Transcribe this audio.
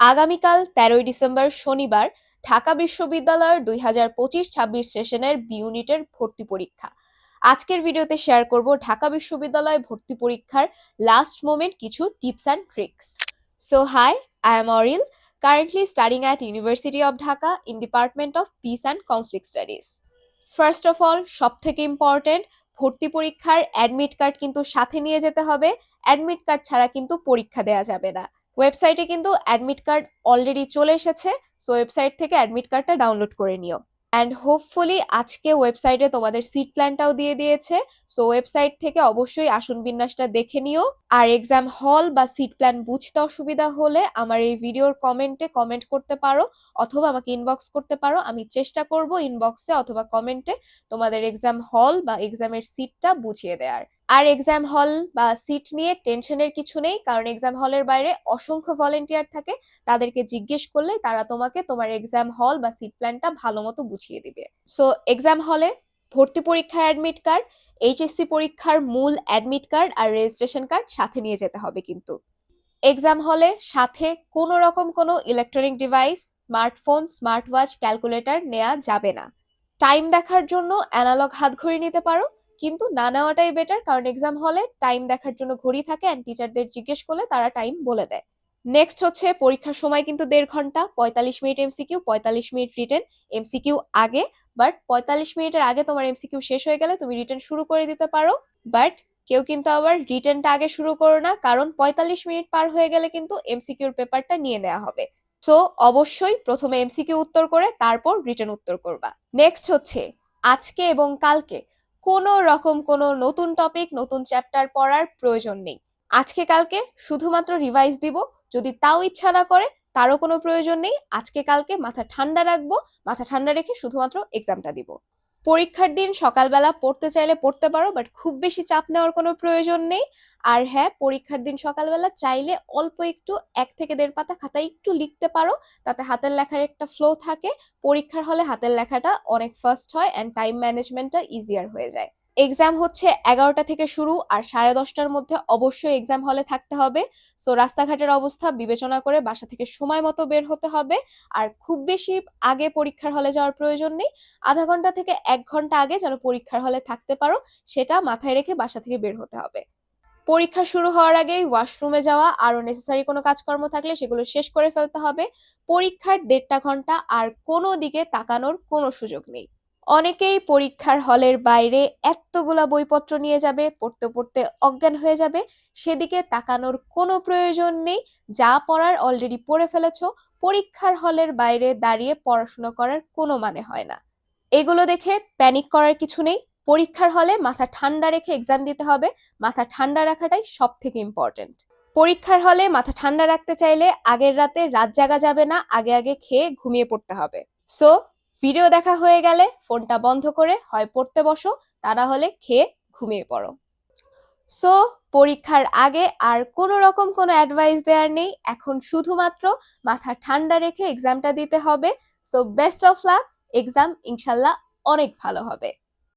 আগামীকাল তেরোই ডিসেম্বর শনিবার ঢাকা বিশ্ববিদ্যালয়ের দুই হাজার পঁচিশ ছাব্বিশ সেশনের বি ইউনিটের ভর্তি পরীক্ষা। আজকের ভিডিওতে শেয়ার করব ঢাকা বিশ্ববিদ্যালয় ভর্তি পরীক্ষার লাস্ট মোমেন্ট কিছু tips and tricks so hi I am Aril currently studying at University of Dhaka in department of peace and conflict studies first of all সব থেকে ইম্পর্টেন্ট ভর্তি পরীক্ষার অ্যাডমিট কার্ড কিন্তু সাথে নিয়ে যেতে হবে। অ্যাডমিট কার্ড ছাড়া কিন্তু পরীক্ষা দেওয়া যাবে না। ওয়েবসাইটে কিন্তু অ্যাডমিট কার্ড অলরেডি চলে এসেছে সো ওয়েবসাইট থেকে অ্যাডমিট কার্ডটা ডাউনলোড করে নিও। অ্যান্ড হোপফুলি আজকে ওয়েবসাইটে তোমাদের সিট প্ল্যানটাও দিয়ে দিয়েছে সো ওয়েবসাইট থেকে অবশ্যই আসন বিন্যাসটা দেখে নিও। আর এক্সাম হল বা সিট প্ল্যান বুঝতে অসুবিধা হলে আমার এই ভিডিওর কমেন্টে কমেন্ট করতে পারো, অথবা আমাকে ইনবক্স করতে পারো। আমি চেষ্টা করব ইনবক্সে অথবা কমেন্টে তোমাদের এক্সাম হল বা এক্সামের সিটটা বুঝিয়ে দেওয়ার আর এক্সাম হল বা সিট নিয়ে টেনশনের কিছু নেই, কারণ এক্সাম হলের বাইরে অসংখ্য ভলেন্টিয়ার থাকে। তাদেরকে জিজ্ঞেস করলে তারা তোমাকে তোমার এক্সাম হল বা সিট প্ল্যানটা ভালো মতো বুঝিয়ে দিবে। সো এক্সাম হলে ভর্তি পরীক্ষার অ্যাডমিট কার্ড এইচএসসি পরীক্ষার মূল অ্যাডমিট কার্ড আর রেজিস্ট্রেশন কার্ড সাথে নিয়ে যেতে হবে কিন্তু। এক্সাম হলে সাথে কোনো রকম কোনো electronic device smartphone smart watch calculator নেওয়া যাবে না। টাইম দেখার জন্য অ্যানালগ হাত ঘড়ি নিতে পারো কিন্তু না নেওয়াটাই বেটার কারণ এক্সাম হলে টাইম দেখার জন্য ঘড়ি থাকে অ্যান্ড টিচারদের জিজ্ঞেস করলে তারা টাইম বলে দেয়। নেক্সট হচ্ছে পরীক্ষার সময় কিন্তু দেড় ঘণ্টা, পঁয়তাল্লিশ মিনিট এমসিকিউ পঁয়তাল্লিশ মিনিট রিটেন এমসিকিউ আগে বাট পঁয়তাল্লিশ মিনিটের আগে তোমার এমসিকিউ শেষ হয়ে গেলে তুমি রিটেন শুরু করে দিতে পারো বাট কেউ কিন্তু আবার রিটেনটা আগে শুরু করো না, কারণ পঁয়তাল্লিশ মিনিট পার হয়ে গেলে কিন্তু এমসিকিউর পেপারটা নিয়ে নেওয়া হবে। সো অবশ্যই প্রথমে এমসিকিউ উত্তর করে, তারপর রিটেন উত্তর করবা। নেক্সট হচ্ছে, আজকে এবং কালকে কোনো রকম কোনো নতুন টপিক নতুন চ্যাপ্টার পড়ার প্রয়োজন নেই। আজকে কালকে শুধুমাত্র রিভাইজ দিব। যদি তাও ইচ্ছা না করে, তারও কোনো প্রয়োজন নেই। আজকে কালকে মাথা ঠান্ডা রাখব, মাথা ঠান্ডা রেখে শুধুমাত্র এক্সামটা দিব। পরীক্ষার দিন সকালবেলা পড়তে চাইলে পড়তে পারো বাট খুব বেশি চাপ নেওয়ার কোনো প্রয়োজন নেই। আর হ্যাঁ পরীক্ষার দিন সকালবেলা চাইলে অল্প একটু, এক থেকে দেড় পাতা খাতায় একটু লিখতে পারো, তাতে হাতের লেখার একটা ফ্লো থাকে। পরীক্ষার হলে হাতের লেখাটা অনেক ফার্স্ট হয় অ্যান্ড টাইম ম্যানেজমেন্টটা ইজিয়ার হয়ে যায়। এক্সাম হচ্ছে এগারোটা থেকে শুরু আর সাড়ে দশটার মধ্যে অবশ্যই এক্সাম হলে থাকতে হবে। সো রাস্তাঘাটের অবস্থা বিবেচনা করে বাসা থেকে সময় মতো বের হতে হবে। আর খুব বেশি আগে পরীক্ষার হলে যাওয়ার প্রয়োজন নেই। আধা ঘণ্টা থেকে এক ঘণ্টা আগে যেন পরীক্ষার হলে থাকতে পারো, সেটা মাথায় রেখে বাসা থেকে বের হতে হবে। পরীক্ষা শুরু হওয়ার আগেই ওয়াশরুমে যাওয়া আরও নেসেসারি কোনো কাজকর্ম থাকলে সেগুলো শেষ করে ফেলতে হবে। পরীক্ষার দেড়টা ঘণ্টা আর কোনো দিকে তাকানোর কোনো সুযোগ নেই। অনেকেই পরীক্ষার হলের বাইরে এতগুলা বইপত্র নিয়ে যাবে, পড়তে পড়তে অজ্ঞান হয়ে যাবে। সেদিকে তাকানোর কোনো প্রয়োজন নেই। যা পড়ার অলরেডি পড়ে ফেলেছ, পরীক্ষার হলের বাইরে দাঁড়িয়ে পড়াশোনা করার কোনো মানে হয় না। এগুলো দেখে প্যানিক করার কিছু নেই। পরীক্ষার হলে মাথা ঠান্ডা রেখে এক্সাম দিতে হবে। মাথা ঠান্ডা রাখাটাই সব থেকে ইম্পর্টেন্ট পরীক্ষার হলে মাথা ঠান্ডা রাখতে চাইলে আগের রাতে রাত জাগা যাবে না, আগে আগে খেয়ে ঘুমিয়ে পড়তে হবে। সো ভিডিও দেখা হয়ে গেলে ফোনটা বন্ধ করে হয় পড়তে বসো তা না হলে খেয়ে ঘুমিয়ে পড়ো। সো পরীক্ষার আগে আর কোনো রকম কোনো অ্যাডভাইস দেওয়ার নেই। এখন শুধুমাত্র মাথা ঠান্ডা রেখে এক্সামটা দিতে হবে। So best of luck exam ইনশাল্লাহ অনেক ভালো হবে।